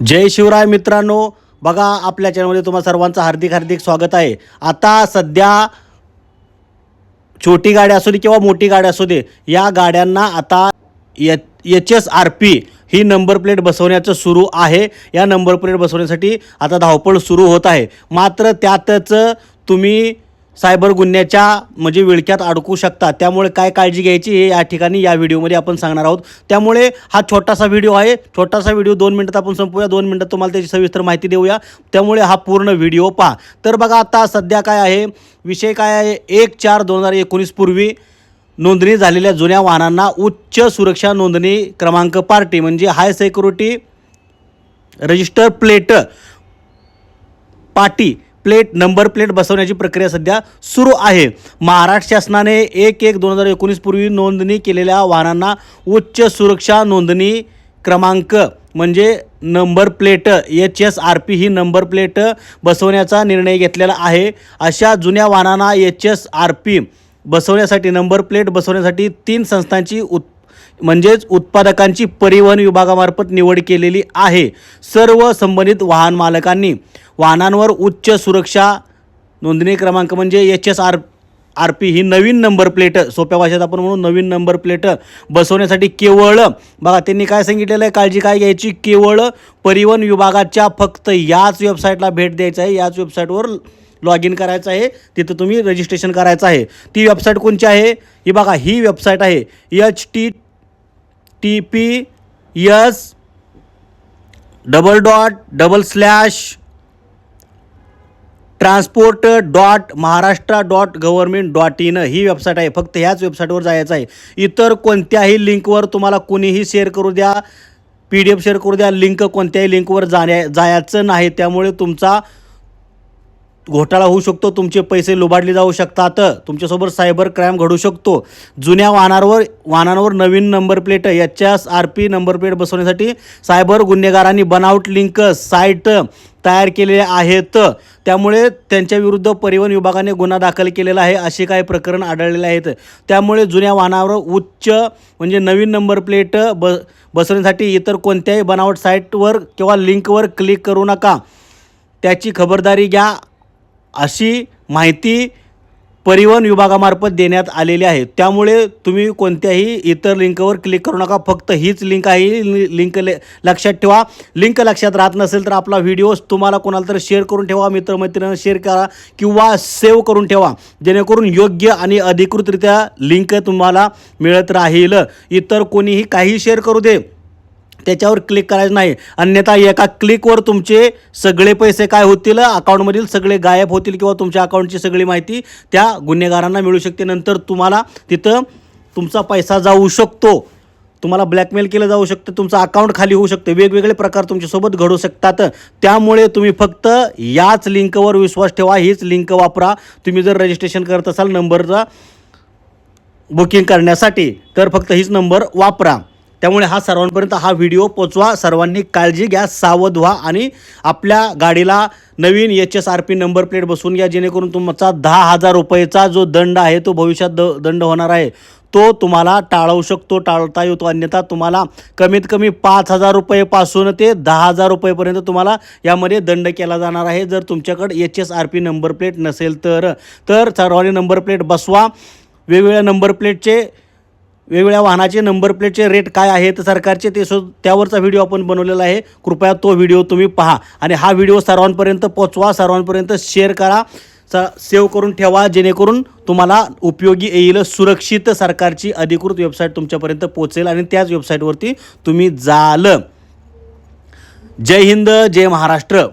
जय शिवराय मित्रांनो बघा आपल्या चॅनलमध्ये तुम्हाला सर्वांचं हार्दिक हार्दिक स्वागत आहे. आता सध्या छोटी गाडी असू दे किंवा मोठी गाडी असू दे या गाड्यांना आता एच एस आर पी ही नंबर प्लेट बसवण्याचं सुरू आहे. या नंबर प्लेट बसवण्यासाठी आता धावपळ सुरू होत आहे. मात्र त्यातच तुम्ही सायबर गुन्ह्याच्या म्हणजे विळख्यात अडकू शकता त्यामुळे काय काळजी घ्यायची हे या ठिकाणी या व्हिडिओमध्ये आपण सांगणार आहोत. त्यामुळे हा छोटासा व्हिडिओ आहे. छोटासा व्हिडिओ दोन मिनटात आपण संपूया. दोन मिनटात तुम्हाला त्याची सविस्तर माहिती देऊया. त्यामुळे हा पूर्ण व्हिडिओ पहा. तर बघा आता सध्या काय आहे. विषय काय आहे? एक चार दोन हजार एकोणीस पूर्वी नोंदणी झालेल्या जुन्या वाहनांना उच्च सुरक्षा नोंदणी क्रमांक पार्टी म्हणजे हाय सेक्युरिटी रजिस्टर प्लेट पाटी प्लेट नंबर प्लेट बसवण्याची प्रक्रिया सध्या सुरू आहे. महाराष्ट्र शासनाने एक एक दोन हजार एकोणीस पूर्वी नोंदणी केलेल्या वाहनांना उच्च सुरक्षा नोंदणी क्रमांक म्हणजे number plate H S R P ही नंबर प्लेट बसवण्याचा निर्णय घेतलेला आहे. अशा जुन्या वाहनांना एच एस आर पी बसवण्यासाठी नंबर प्लेट बसवण्यासाठी तीन संस्थांची उत् म्हणजेच उत्पादकांची परिवहन विभागामार्फत निवड केलेली आहे. सर्व संबंधित वाहन मालकांनी वाहनांवर उच्च सुरक्षा नोंदणी क्रमांक म्हणजे H S R R P ही नवीन नंबर प्लेट सोप्या भाषेत आपण म्हणून नवीन नंबर प्लेट बसवण्यासाठी केवळ बघा त्यांनी काय सांगितलेलं आहे काळजी काय घ्यायची? केवळ परिवहन विभागाच्या फक्त याच वेबसाईटला भेट द्यायचं आहे याच वेबसाईटवर लॉग इन करायचं आहे तिथं तुम्ही रजिस्ट्रेशन करायचं आहे. ती वेबसाईट कोणची आहे? ही बघा ही वेबसाईट आहे H T T P S double dot double slash transport dot Maharashtra dot government dot in he website आहे. फक्त ह्याच वेबसाईटवर जायचं आहे. इतर कोणत्याही लिंकवर तुम्हाला कोणीही शेअर करू द्या. पी डी एफ शेअर करू द्या. लिंक कोणत्याही लिंकवर जाण्या जायचं नाही. त्यामुळे तुमचा घोटाळा होऊ शकतो तुमचे पैसे लुबाडले जाऊ शकतात तुमच्यासोबत सायबर क्राईम घडू शकतो. जुन्या वाहनांवर वाहनांवर नवीन नंबर प्लेट याच्या आर पी नंबर प्लेट बसवण्यासाठी सायबर गुन्हेगारांनी बनावट लिंक साईट तयार केलेले आहेत. त्यामुळे त्यांच्या विरुद्ध परिवहन विभागाने गुन्हा दाखल केलेला आहे असे काही प्रकरण आढळलेले आहेत. त्यामुळे जुन्या वाहनावर उच्च म्हणजे नवीन नंबर प्लेट ब बसवण्यासाठी इतर कोणत्याही बनावट साईटवर किंवा लिंकवर क्लिक करू नका. त्याची खबरदारी घ्या. अशी माहिती परिवहन विभागामार्फत देण्यात आलेली आहे. त्यामुळे तुम्ही कोणत्याही इतर लिंकवर क्लिक करू नका. फक्त हीच लिंक आहे. ही लिंक ले लक्षात ठेवा. लिंक लक्षात राहत नसेल तर आपला व्हिडिओज तुम्हाला कोणाला तर शेअर करून ठेवा. मित्रमैत्रिणींना शेअर करा किंवा सेव्ह करून ठेवा. जेणेकरून योग्य आणि अधिकृतरित्या लिंक तुम्हाला मिळत राहील. इतर कोणीही काही शेअर करू दे. त्याच्यावर क्लिक करायचं नाही. अन्यथा एका क्लिकवर तुमचे सगळे पैसे काय होतील? अकाउंटमधील सगळे गायब होतील किंवा तुमच्या अकाउंटची सगळी माहिती त्या गुन्हेगारांना मिळू शकते. नंतर तुम्हाला तिथं तुमचा पैसा जाऊ शकतो. तुम्हाला ब्लॅकमेल केलं जाऊ शकतं. तुमचं अकाउंट खाली होऊ शकतं. वेगवेगळे प्रकार तुमच्यासोबत घडू शकतात. त्यामुळे तुम्ही फक्त याच लिंकवर विश्वास ठेवा. हीच लिंक वापरा. तुम्ही जर रजिस्ट्रेशन करत असाल नंबरचा बुकिंग करण्यासाठी तर फक्त हीच नंबर वापरा. त्यामुळे हा सर्वांपर्यंत हा व्हिडिओ पोचवा. सर्वांनी काळजी घ्या सावध व्हा आणि आपल्या गाडीला नवीन H S R P number plate बसवून घ्या जेणेकरून तुमचा दहा हजार रुपयेचा जो दंड आहे तो भविष्यात द दंड होणार आहे. तो तुम्हाला टाळवू शकतो टाळता येतो. अन्यथा तुम्हाला कमीत कमी पाच हजार रुपयेपासून ते दहा हजार रुपयेपर्यंत तुम्हाला यामध्ये दंड केला जाणार आहे. जर तुमच्याकडे H S R P number plate नसेल तर तर सर्वांनी नंबर प्लेट बसवा. वेगवेगळ्या नंबर प्लेटचे वेगवेगळ्या वाहनाचे नंबर प्लेटचे रेट काय आहेत सरकारचे ते सु त्यावरचा व्हिडिओ आपण बनवलेला आहे. कृपया तो व्हिडिओ तुम्ही पहा. आणि हा व्हिडिओ सर्वांपर्यंत पोचवा सर्वांपर्यंत शेअर करा. स सेव्ह करून ठेवा जेणेकरून तुम्हाला उपयोगी येईल सुरक्षित सरकारची अधिकृत वेबसाईट तुमच्यापर्यंत पोचेल आणि त्याच वेबसाईटवरती तुम्ही जाल. जय हिंद जय महाराष्ट्र.